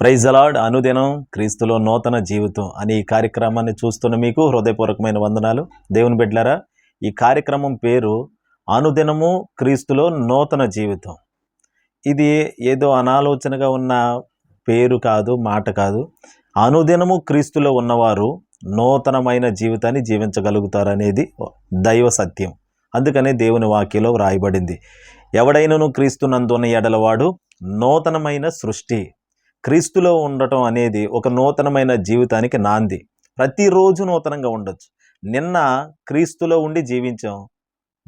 Praise అలాడ్ అనుదినం క్రీస్తులో నూతన జీవితం అనే ఈ కార్యక్రమాన్ని చూస్తున్న మీకు హృదయపూర్వకమైన వందనాలు. దేవుని బిడ్డలారా ఈ కార్యక్రమం పేరు అనుదినము క్రీస్తులో నూతన జీవితం. ఇది ఏదో అనాలోచనగా ఉన్న పేరు కాదు మాట కాదు. అనుదినము క్రీస్తులో ఉన్నవారు నూతనమైన జీవితాన్ని జీవించగలుగుతారనేది దైవ సత్యం. అందుకనే దేవుని వాక్యలో వ్రాయబడింది. ఎవడైనను క్రీస్తునందున్న ఎడలవాడు నూతనమైన సృష్టి క్రీస్తులో ఉండటం అనేది ఒక నూతనమైన జీవితానికి నాంది. ప్రతిరోజు నూతనంగా ఉండొచ్చు. నిన్న క్రీస్తులో ఉండి జీవించాం.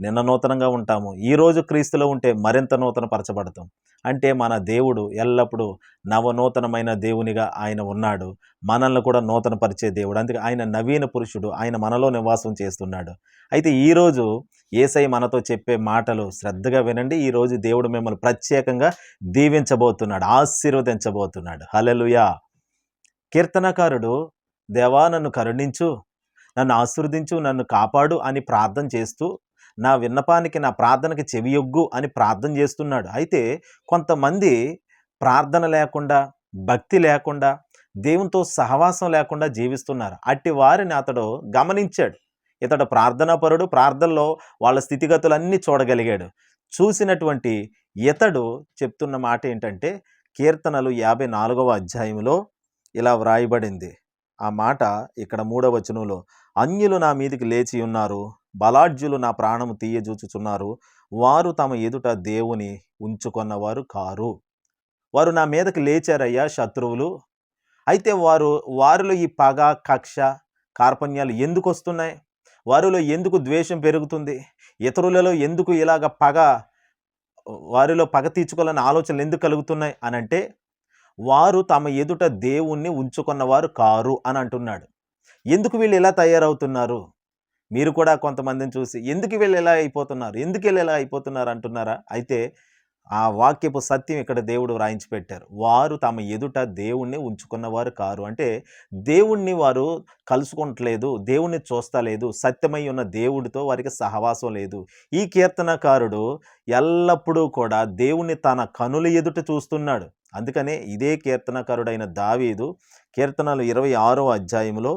నిన్న నూతనంగా ఉంటాము. ఈరోజు క్రీస్తులో ఉంటే మరింత నూతన పరచబడతాం అంటే మన దేవుడు ఎల్లప్పుడూ నవనూతనమైన దేవునిగా ఆయన ఉన్నాడు. మనల్ని కూడా నూతన పరిచే దేవుడు. అందుకే ఆయన నవీన పురుషుడు. ఆయన మనలో నివాసం చేస్తున్నాడు. అయితే ఈరోజు ఏసై మనతో చెప్పే మాటలు శ్రద్ధగా వినండి. ఈరోజు దేవుడు మిమ్మల్ని ప్రత్యేకంగా దీవించబోతున్నాడు. ఆశీర్వదించబోతున్నాడు. హలలుయా కీర్తనకారుడు దేవా నన్ను కరుణించు. నన్ను ఆశీర్వదించు. నన్ను కాపాడు అని ప్రార్థన చేస్తూ నా విన్నపానికి నా ప్రార్థనకి చెవియొగ్గు అని ప్రార్థన చేస్తున్నాడు. అయితే కొంతమంది ప్రార్థన లేకుండా భక్తి లేకుండా దేవునితో సహవాసం లేకుండా జీవిస్తున్నారు. అట్టి వారిని అతడు గమనించాడు. ఇతడు ప్రార్థనాపరుడు ప్రార్థనలో వాళ్ళ స్థితిగతులన్నీ చూడగలిగాడు. చూసినటువంటి ఇతడు చెప్తున్న మాట ఏంటంటే కీర్తనలు యాభై నాలుగవ అధ్యాయంలో ఇలా వ్రాయబడింది. ఆ మాట ఇక్కడ మూడవ వచనంలో అన్యులు నా మీదకి లేచి ఉన్నారు బలాఢ్యులు నా ప్రాణము తీయజూచుచున్నారు. వారు తమ ఎదుట దేవుని ఉంచుకొన్నవారు కారు. వారు నా మీదకి లేచారయ్యా శత్రువులు. అయితే వారు వారిలో ఈ పగ కక్ష కార్పణ్యాలు ఎందుకు వస్తున్నాయి? వారిలో ఎందుకు ద్వేషం పెరుగుతుంది? ఇతరులలో ఎందుకు ఇలాగ పగ వారిలో పగ తీర్చుకోవాలని ఆలోచనలు ఎందుకు కలుగుతున్నాయి? అని అంటే వారు తమ ఎదుట దేవుణ్ణి ఉంచుకున్నవారు కారు అని అంటున్నాడు. ఎందుకు వీళ్ళు ఇలా తయారవుతున్నారు? మీరు కూడా కొంతమందిని చూసి ఎందుకు వీళ్ళు ఇలా అయిపోతున్నారు? ఎందుకు వీళ్ళు ఇలా అయిపోతున్నారు? అంటున్నారా? అయితే ఆ వాక్యపు సత్యం ఇక్కడ దేవుడు వ్రాయించి పెట్టారు వారు తమ ఎదుట దేవుణ్ణి ఉంచుకున్నవారు కారు. అంటే దేవుణ్ణి వారు కలుసుకుంటలేదు దేవుణ్ణి చూస్తలేదు సత్యమై ఉన్న దేవుడితో వారికి సహవాసం లేదు. ఈ కీర్తనకారుడు ఎల్లప్పుడూ కూడా దేవుణ్ణి తన కనుల ఎదుట చూస్తున్నాడు. అందుకనే ఇదే కీర్తనకారుడైన దావీదు కీర్తనలు ఇరవై ఆరో అధ్యాయంలో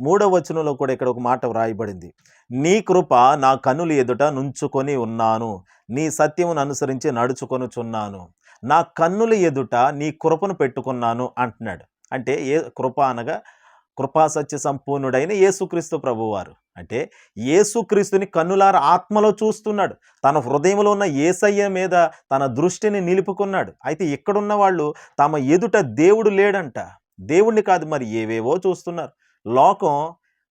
మూడవ వచనంలో కూడా ఇక్కడ ఒక మాట వ్రాయబడింది. నీ కృప నా కనులు ఎదుట నుంచుకొని ఉన్నాను. నీ సత్యమును అనుసరించి నడుచుకొనుచున్నాను. నా కన్నుల ఎదుట నీ కృపను పెట్టుకున్నాను అంటున్నాడు. అంటే ఏ కృప అనగా కృపా సత్య సంపూర్ణుడైన యేసుక్రీస్తు ప్రభువారు. అంటే యేసుక్రీస్తుని కన్నులార ఆత్మలో చూస్తున్నాడు. తన హృదయంలో ఉన్న ఏసయ్య మీద తన దృష్టిని నిలుపుకున్నాడు. అయితే ఇక్కడున్న వాళ్ళు తమ ఎదుట దేవుడు లేడంట. దేవుణ్ణి కాదు మరి ఏవేవో చూస్తున్నారు. లోకం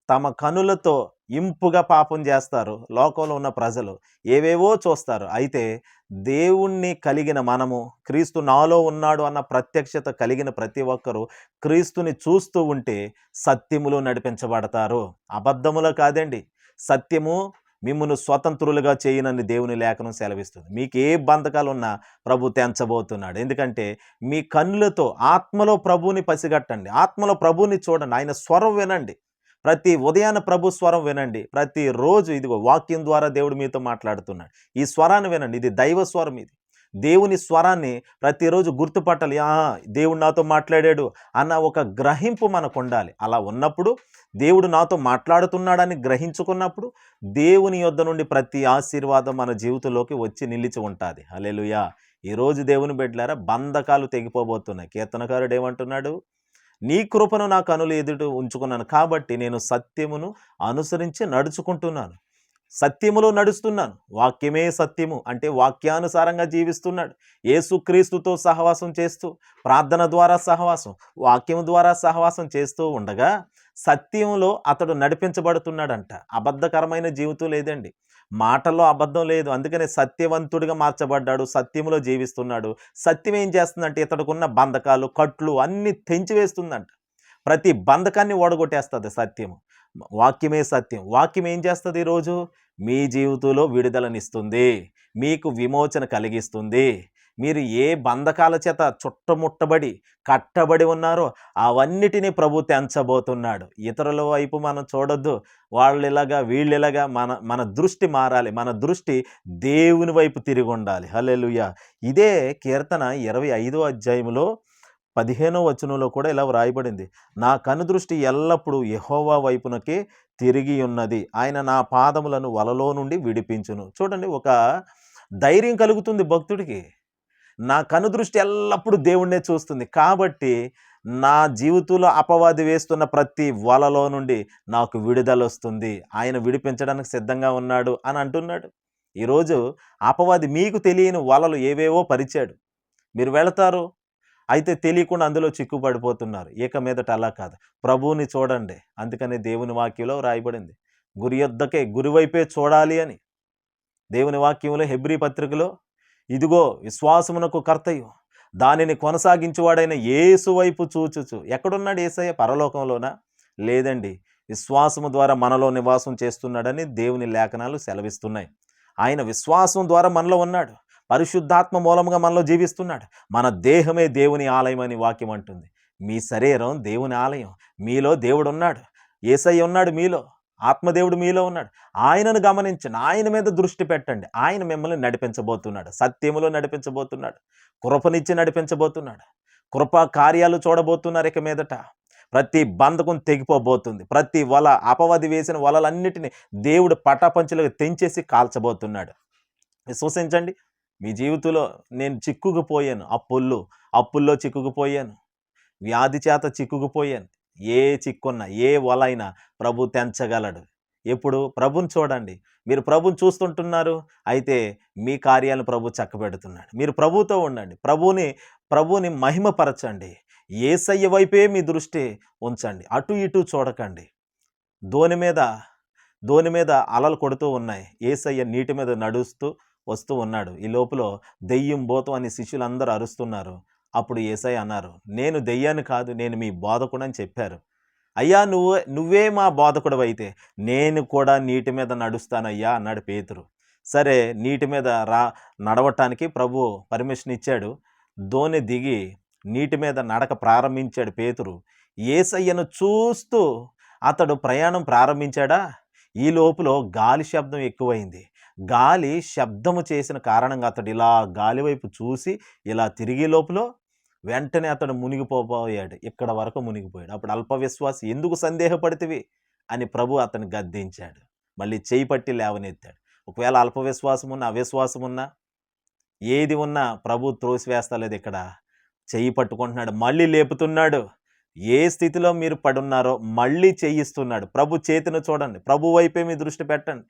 తమ కనులతో ఇంపుగా పాపం చేస్తారు. లోకంలో ఉన్న ప్రజలు ఏవేవో చూస్తారు. అయితే దేవుణ్ణి కలిగిన మనము క్రీస్తు నాలో ఉన్నాడు అన్న ప్రత్యక్షత కలిగిన ప్రతి ఒక్కరూ క్రీస్తుని చూస్తూ ఉంటే సత్యములు నడిపించబడతారు. అబద్ధములో కాదండి. సత్యము మిమ్మల్ని స్వతంత్రులుగా చేయనని దేవుని లేఖనం సెలవిస్తుంది. మీకు ఏ బంధకాలు ఉన్నా ప్రభు తెంచబోతున్నాడు. ఎందుకంటే మీ కన్నులతో ఆత్మలో ప్రభుని పసిగట్టండి. ఆత్మలో ప్రభుని చూడండి. ఆయన స్వరం వినండి. ప్రతి ఉదయాన ప్రభు స్వరం వినండి. ప్రతిరోజు ఇదిగో వాక్యం ద్వారా దేవుడు మీతో మాట్లాడుతున్నాడు. ఈ స్వరాన్ని వినండి. ఇది దైవ స్వరం ఇది. దేవుని స్వరాన్ని ప్రతిరోజు గుర్తుపట్టాలి. ఆ దేవుడు నాతో మాట్లాడాడు అన్న ఒక గ్రహింపు మనకు ఉండాలి. అలా ఉన్నప్పుడు దేవుడు నాతో మాట్లాడుతున్నాడని గ్రహించుకున్నప్పుడు దేవుని యొద్ద నుండి ప్రతి ఆశీర్వాదం మన జీవితంలోకి వచ్చి నిలిచి ఉంటుంది. అలెలుయా ఈరోజు దేవుని బిడ్డలారా బంధకాలు తెగిపోబోతున్నాయి. కీర్తనకారుడు ఏమంటున్నాడు? నీ కృపను నా కనులు ఎదుట ఉంచుకున్నాను. కాబట్టి నేను సత్యమును అనుసరించి నడుచుకుంటున్నాను. సత్యములో నడుస్తున్నాను. వాక్యమే సత్యము. అంటే వాక్యానుసారంగా జీవిస్తున్నాడు. యేసుక్రీస్తుతో సహవాసం చేస్తూ ప్రార్థన ద్వారా సహవాసం వాక్యం ద్వారా సహవాసం చేస్తూ ఉండగా సత్యంలో అతడు నడిపించబడుతున్నాడంట. అబద్ధకరమైన జీవితం లేదండి. మాటల్లో అబద్ధం లేదు. అందుకనే సత్యవంతుడిగా మార్చబడ్డాడు. సత్యములో జీవిస్తున్నాడు. సత్యం ఏం చేస్తుందంటే ఇతడుకున్న బంధకాలు కట్లు అన్నీ తెంచివేస్తుందంట. ప్రతి బంధకాన్ని ఓడగొట్టేస్తుంది సత్యము. వాక్యమే సత్యం. వాక్యం ఏం చేస్తుంది ఈరోజు? మీ జీవితంలో విడుదలనిస్తుంది. మీకు విమోచన కలిగిస్తుంది. మీరు ఏ బంధకాల చేత చుట్టముట్టబడి కట్టబడి ఉన్నారో అవన్నిటినీ ప్రభు తెంచబోతున్నాడు. ఇతరుల వైపు మనం చూడొద్దు. వాళ్ళు ఇలాగా వీళ్ళు ఇలాగా మన మన దృష్టి మారాలి. మన దృష్టి దేవుని వైపు తిరిగి ఉండాలి. హలెలుయ ఇదే కీర్తన ఇరవై ఐదో అధ్యాయంలో పదిహేనో వచనంలో కూడా ఇలా వ్రాయబడింది. నా కనుదృష్టి ఎల్లప్పుడూ యహోవా వైపునకే తిరిగి ఉన్నది. ఆయన నా పాదములను వలలో నుండి విడిపించును. చూడండి ఒక ధైర్యం కలుగుతుంది భక్తుడికి. నా కనుదృష్టి ఎల్లప్పుడూ దేవుణ్ణే చూస్తుంది. కాబట్టి నా జీవితంలో అపవాది వేస్తున్న ప్రతి వలలో నుండి నాకు విడుదల వస్తుంది. ఆయన విడిపించడానికి సిద్ధంగా ఉన్నాడు అని అంటున్నాడు. ఈరోజు అపవాది మీకు తెలియని వలలు ఏవేవో పరిచాడు. మీరు వెళతారు అయితే తెలియకుండా అందులో చిక్కుపడిపోతున్నారు ఏక మీదట అలా కాదు. ప్రభువుని చూడండి. అందుకనే దేవుని వాక్యంలో రాయబడింది. గురి యొద్దకే గురివైపే చూడాలి అని దేవుని వాక్యంలో హెబ్రీ పత్రికలో ఇదిగో విశ్వాసమునకు కర్తయ్యం దానిని కొనసాగించువాడైన ఏసు వైపు చూచుచు. ఎక్కడున్నాడు ఏసయ్య? పరలోకంలోనా? లేదండి. విశ్వాసము ద్వారా మనలో నివాసం చేస్తున్నాడని దేవుని లేఖనాలు సెలవిస్తున్నాయి. ఆయన విశ్వాసం ద్వారా మనలో ఉన్నాడు. పరిశుద్ధాత్మ మూలముగా మనలో జీవిస్తున్నాడు. మన దేహమే దేవుని ఆలయం అని వాక్యం అంటుంది. మీ శరీరం దేవుని ఆలయం. మీలో దేవుడు ఉన్నాడు. ఏసయ్య ఉన్నాడు మీలో. ఆత్మదేవుడు మీలో ఉన్నాడు. ఆయనను గమనించండి. ఆయన మీద దృష్టి పెట్టండి. ఆయన మిమ్మల్ని నడిపించబోతున్నాడు. సత్యములో నడిపించబోతున్నాడు. కృపనిచ్చి నడిపించబోతున్నాడు. కృపా కార్యాలు చూడబోతున్నారు ఇక మీదట. ప్రతి బంధకం తెగిపోబోతుంది. ప్రతి వల అపవాది వేసిన వలలన్నిటిని దేవుడు పటాపంచులకు తెంచేసి కాల్చబోతున్నాడు. విశ్వసించండి. మీ జీవితంలో నేను చిక్కుకుపోయాను. అప్పుల్లో అప్పుల్లో చిక్కుకుపోయాను. వ్యాధి చేత చిక్కుకుపోయాను. ఏ చిక్కున్నా ఏ వలైనా ప్రభు తెంచగలడు. ఎప్పుడు? ప్రభుని చూడండి. మీరు ప్రభుని చూస్తుంటున్నారు. అయితే మీ కార్యాలను ప్రభు చక్కబెడుతున్నాడు. మీరు ప్రభుతో ఉండండి. ప్రభుని ప్రభుని మహిమపరచండి. ఏసయ్య వైపే మీ దృష్టి ఉంచండి. అటు ఇటు చూడకండి. దోని మీద దోని మీద అలలు కొడుతూ ఉన్నాయి. ఏసయ్య నీటి మీద నడుస్తూ వస్తూ ఉన్నాడు. ఈ లోపల దెయ్యం బోతం అని శిష్యులందరూ అరుస్తున్నారు. అప్పుడు ఏసై అన్నారు నేను దెయ్యాన్ని కాదు నేను మీ బోధకుడు అని చెప్పారు. అయ్యా నువ్వు నువ్వే మా బోధకుడు అయితే నేను కూడా నీటి మీద నడుస్తానయ్యా అన్నాడు పేతురు. సరే నీటి మీద రా నడవటానికి ప్రభు పర్మిషన్ ఇచ్చాడు. ధోని దిగి నీటి మీద నడక ప్రారంభించాడు పేతురు. ఏసయ్యను చూస్తూ అతడు ప్రయాణం ప్రారంభించాడా? ఈ లోపులో గాలి శబ్దం ఎక్కువైంది. గాలి శబ్దము చేసిన కారణంగా అతడు ఇలా గాలి వైపు చూసి ఇలా తిరిగే లోపల వెంటనే అతడు మునిగిపోబోయాడు. ఇక్కడ వరకు మునిగిపోయాడు. అప్పుడు అల్ప విశ్వాసి ఎందుకు సందేహపడితివి? అని ప్రభు అతన్ని గద్దించాడు. మళ్ళీ చేయి పట్టి లేవనెత్తాడు. ఒకవేళ అల్ప విశ్వాసం ఉన్నా అవిశ్వాసం ఉన్నా ఏది ఉన్నా ప్రభు త్రోసివేస్తలేదు ఇక్కడ. చెయ్యి పట్టుకుంటున్నాడు. మళ్ళీ లేపుతున్నాడు. ఏ స్థితిలో మీరు పడున్నారో మళ్ళీ చేయిస్తున్నాడు. ప్రభు చేతిని చూడండి. ప్రభు వైపే మీ దృష్టి పెట్టండి.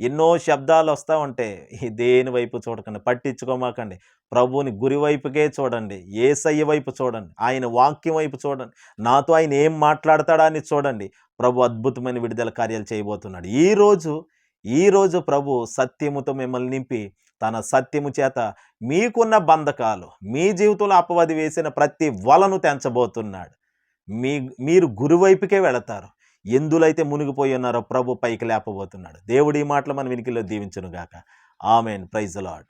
ఎన్నో శబ్దాలు వస్తూ ఉంటే దేని వైపు చూడకండి పట్టించుకోమాకండి. ప్రభువుని గురి వైపుకే చూడండి ఏసయ్య వైపు చూడండి ఆయన వాక్యం వైపు చూడండి. నాతో ఆయన ఏం మాట్లాడతాడా అని చూడండి. ప్రభు అద్భుతమైన విడుదల కార్యాలు చేయబోతున్నాడు. ఈరోజు ఈరోజు ప్రభు సత్యముతో మిమ్మల్ని నింపి తన సత్యము చేత మీకున్న బంధకాలు మీ జీవితంలో అపవాది వేసిన ప్రతి వలను తెంచబోతున్నాడు. మీ మీరు గురువైపుకే వెళతారు. ఎందులైతే మునిగిపోయి ఉన్నారో ప్రభు పైకి లేపబోతున్నాడు. దేవుడి మాటలు మన వినికిలో దీవించను గాక ఆమెన్. Praise lord